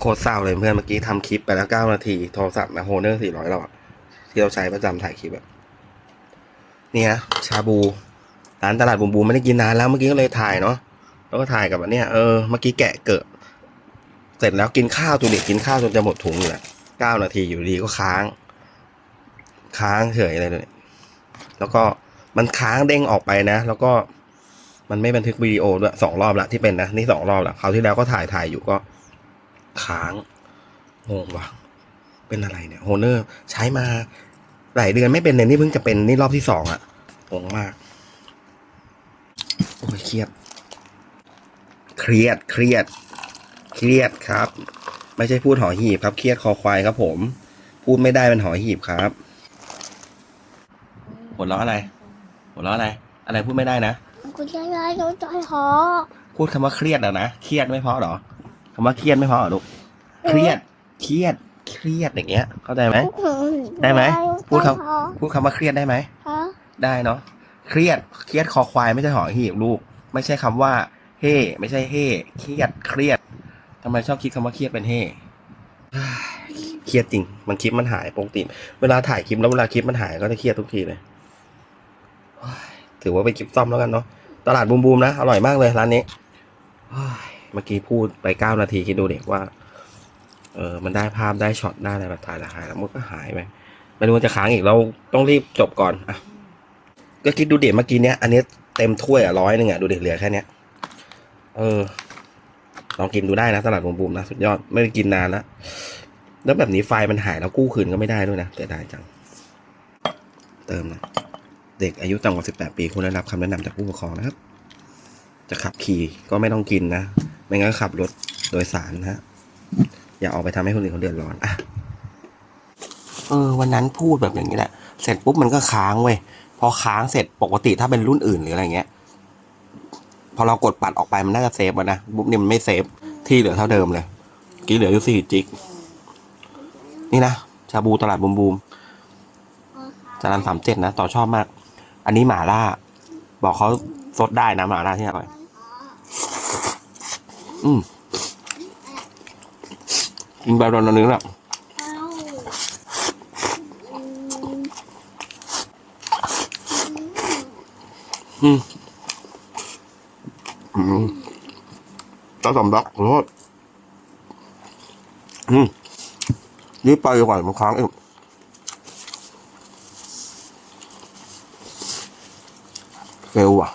โคตรเศร้าเลยเพื่อนเมื่อกี้ทำคลิปไปแล้วเก้านาที โทรศัพท์นะโฮเนอร์สี่ร้อยเราอะที่เราใช้ประจำถ่ายคลิปแบบเนี่ยชาบูร้านตลาดบูมบูมไม่ได้กินนานแล้วเมื่อกี้ก็เลยถ่ายเนาะแล้วก็ถ่ายกับอันเนี้ยเออเมื่อกี้แกะเกิดเสร็จแล้วกินข้าวตัวเด็กกินข้าวจนจะหมดถุงอยู่แหละเก้านาทีอยู่ดีก็ค้าง ค้างเฉยเลยเนี่ยแล้วก็มันค้างเด้งออกไปนะ แล้วก็มันไม่บันทึกวิดีโอด้วยสองรอบละที่เป็นนะนี่สองรอบละคราวที่แล้วก็ถ่ายถ่ายอยู่ก็ ค้างงงว่ะเป็นอะไรเนี่ยโฮเนอร์ใช้มาหลายเดือนไม่เป็นเลยนี่เพิ่งจะเป็นนี่รอบที่สองอะงงมากโอ้ยเครียด เครียดเครียด เครียดครับ ไม่ใช่พูดหอหีบครับ เครียดคอควายครับผม พูดไม่ได้เป็นหอหีบครับหัวเราะอะไรหัวเราะอะไร อะไรพูดไม่ได้นะ คุณยายยายโดนใจหอพูดคำว่าเครียดอะนะ เครียดไม่พอเหรอคำว่าเครียดไม่พอเหรอลูกเครียดเครียดเครียดอย่างเงี้ย เข้าใจไหม ได้ไหมพูดครับพูดคำว่าเครียดได้ไหมฮะได้เนาะเครียดเครียดคอควายไม่ใช่หอหีบลูก ไม่ใช่คำว่าเฮ่ไม่ใช่เฮ่เครียดเครียดทำไมชอบคิดคำว่าเครียดเป็นเฮ่เครียดจริง มันคลิปมันหายปกติเวลาถ่ายคลิปแล้วเวลาคลิปมันหายก็จะเครียดทุกทีเลยโอ้ยถือว่าเป็นคลิปซ่อมแล้วกันเนาะตลาดบูมบูมนะอร่อยมากเลยร้านนี้โอ้ยเมื่อกี้พูดไปเก้านาทีคิดดูเด็กว่า เออมันได้ภาพได้ช็อตได้อะไรแบบถ่ายแล้วหายแล้วมันก็หายไปไม่รู้ว่าจะค้างอีกเราต้องรีบจบก่อนอะก็คิดดูเด็กเมื่อกี้เนี้ยอันนี้เต็มถ้วยอะร้อยหนึ่งอะดูเด็กเหลือแค่เนี้ยเออลองกินดูได้นะตลาดบูมบูมนะสุดยอดไม่ได้กินนานแล้วแล้วแบบนี้ไฟมันหายแล้วกู้คืนก็ไม่ได้ด้วยนะแต่ได้จัง เติมนะเด็กอายุต่ำกว่า 18 ปีควรได้รับคำแนะนำจากผู้ปกครองนะครับ จะขับขี่ก็ไม่ต้องกินนะ ไม่งั้นขับรถโดยสารนะฮะอย่าออกไปทำให้คนอื่นเขาเดือดร้อนอะเออวันนั้นพูดแบบอย่างนี้แหละ เสร็จปุ๊บมันก็ค้างเว้ยพอค้างเสร็จปกติถ้าเป็นรุ่นอื่นหรืออะไรเงี้ย พอเรากดปัดออกไปมันน่าจะเซฟอะนะปุ๊บนี่มันไม่เซฟที่เหลือเท่าเดิมเลยกี้เหลืออยู่สี่จิก นี่นะชาบูตลาดบูมบูมจารันสามเจ็ดนะ ต่อชอบมาก อันนี้หมาล่า บอกเขาซดได้นะหมาล่าที่อร่อย อืมกินแบบนั้นนึงแหละอืมอืมเจ้าสำลักขอโทษอืมรีบไปกว่ามันค้างอีกเฟลว่ะ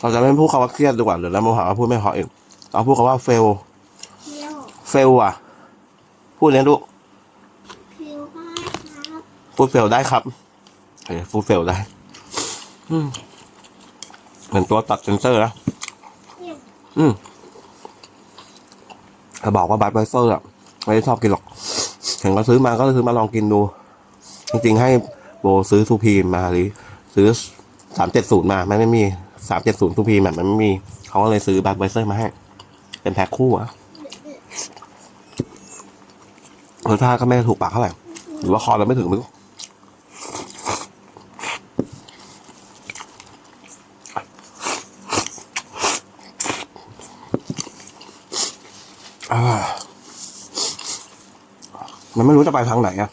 เราจะไม่พูดคำว่าเครียดดีกว่าเดี๋ยวแล้วโมหาว่าพูดไม่พอเอีก เราพูดคำว่าเฟลเพียวเฟลอะ พูดเลยลูกเพียวมากครับพูดเฟลได้ครับเฮ้ยพูดเฟลได้อืมเหมือนตัวตัดเซนเซอร์นะเพียวอืมเขาบอกว่าบัตไบเซอร์อะไม่ได้ชอบกินหรอกเห็นก็ซื้อมาก็ซื้อมาลองกินดู จริงๆให้โบซื้อซูพีมมาหรือ ซื้อสามเจ็ดศูนย์มา มันไม่มีสามเจ็ดศูนย์ซูพีมแบบมันไม่มี เขาก็เลยซื้อบัตไบเซอร์มาให้ เป็นแพ็คคู่อะรสชาติก็ไม่ถูกปากเท่าไหร่หรือว่าคอเราไม่ถึงม่รู้อ่ามันไม่รู้จะไปทางไหนอะ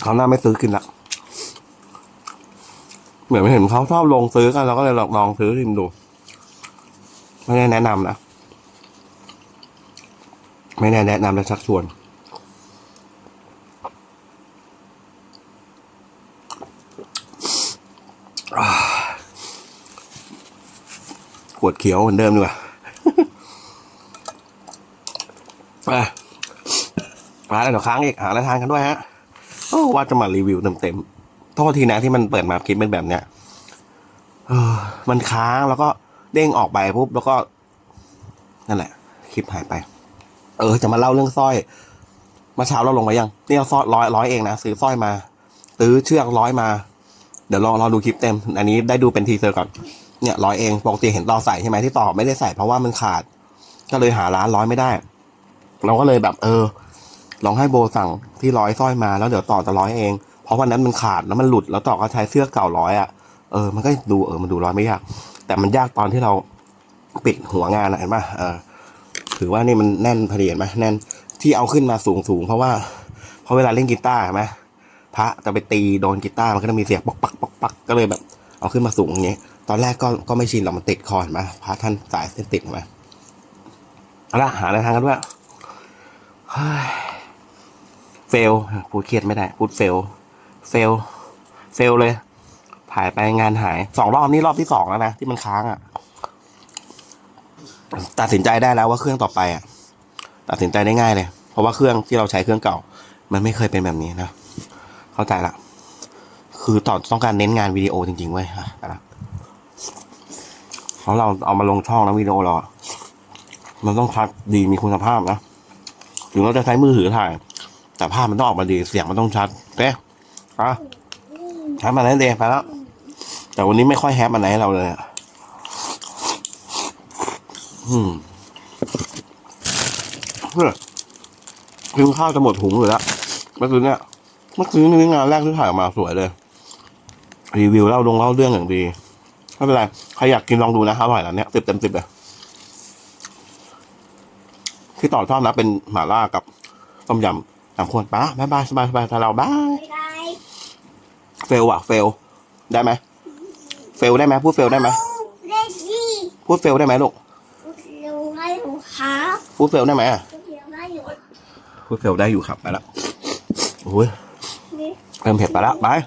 เขาหน้าไม่ซื้อกินละเหมือนไม่เห็นเขาชอบลงซื้อกันเราก็เลยลองลองซื้อชิมดู ไม่ได้แนะนำนะไม่ได้แนะนำและชักชวน ขวดเขียวเหมือนเดิมดีกว่าไปมาแล้วเดี๋ยวค้างอีกหาอะไรทานกันด้วยฮะโอ้ว่าจะมารีวิวเต็มๆโทษทีนะที่มันเปิดมาคลิปเป็นแบบเนี้ยเออมันค้างแล้วก็ เด้งออกไปปุ๊บแล้วก็ นั่นแหละ คลิปหายไป เออ จะมาเล่าเรื่องสร้อยเมื่อเช้าเราลงไว้ยังนี่เราสร้อยร้อยร้อยเองนะซื้อสร้อยมาซื้อเชือกร้อยมา เดี๋ยวรอรอดูคลิปเต็ม อันนี้ได้ดูเป็นทีเซอร์ก่อนเนี่ยร้อยเองปกติเห็นต่อใส่ใช่ไหมที่ต่อไม่ได้ใส่เพราะว่ามันขาด ก็เลยหาร้านร้อยไม่ได้ เราก็เลยแบบ เออ ลองให้โบสั่งที่ร้อยสร้อยมาแล้วเดี๋ยวต่อจะร้อยเอง เพราะวันนั้นมันขาดแล้วมันหลุดแล้วต่อก็ใช้เสื้อเก่าร้อยอะเออมันก็ดูเออมันดูร้อยไม่ยาก แต่มันยากตอนที่เราปิดหัวงานอะเห็นป่ะเออถือว่านี่มันแน่นพอดีเห็นไหมแน่นที่เอาขึ้นมาสูงสูงเพราะว่าเพราะเวลาเล่นกีตาร์เห็นไหมพระจะไปตีโดนกีตาร์มันก็จะมีเสียงปักปักปักปักก็เลยแบบ เอาขึ้นมาสูงอย่างเงี้ยตอนแรกก็ก็ไม่ชินหรอกมันติดคอเห็นไหมพระท่านสายเส้นติดเห็นไหมอาละหาอะไรทางกันด้วยเฮ้ยเฟลพูดเครียดไม่ได้ พูดเฟล เฟล เฟลเลย ถ่ายไปงานหายสองรอบนี่รอบที่สองแล้วนะที่มันค้างอะ่ะ ตัดสินใจได้แล้วว่าเครื่องต่อไปอะ่ะ ตัดสินใจได้ง่ายเลย เพราะว่าเครื่องที่เราใช้เครื่องเก่า มันไม่เคยเป็นแบบนี้นะเข้าใจละคือต่อต้องการเน้นงานวิดีโอจริงๆเว้ยฮะอะไรเพราะเราเอามาลงช่องแล้ววิดีโอเราอะมันต้องชัดดีมีคุณภาพนะถึงเราจะใช้มือถือถ่าย แต่ภาพมันต้องออกมาดีเสียงมันต้องชัดเด้อะแฮปมาไหนเดไปแล้ว แต่วันนี้ไม่ค่อยแฮปมาไหนให้เราเลยอะอืมเพื่อกินข้าวจะหมดถุงอยู่แล้วเมื่อคืนเนี่ยเมื่อคืนนี่งานแรกที่ถ่ายออกมาสวยเลย รีวิวเล่าลงเล่าเรื่องอย่างดีไม่เป็นไรใครอยากกินลองดูนะอร่อยแล้วเนี่ยสิบเต็มสิบเลยที่ต่อชอบนะเป็นหม่าล่ากับต้มยำสามคนป้าบายบายสบายสบายแต่เราบายไม่ได้เฟลอะเฟล ได้ไหม เฟลได้ไหมพูดเฟลได้ไหมเล่นดีพูดเฟลได้ไหมลูกเร็วให้หนูครับพูดเฟลได้ไหมอะเร็วให้หนูพูดเฟลได้อยู่ครับไปละโอ้ยนี่เริ่มเผ็ดไปละบาย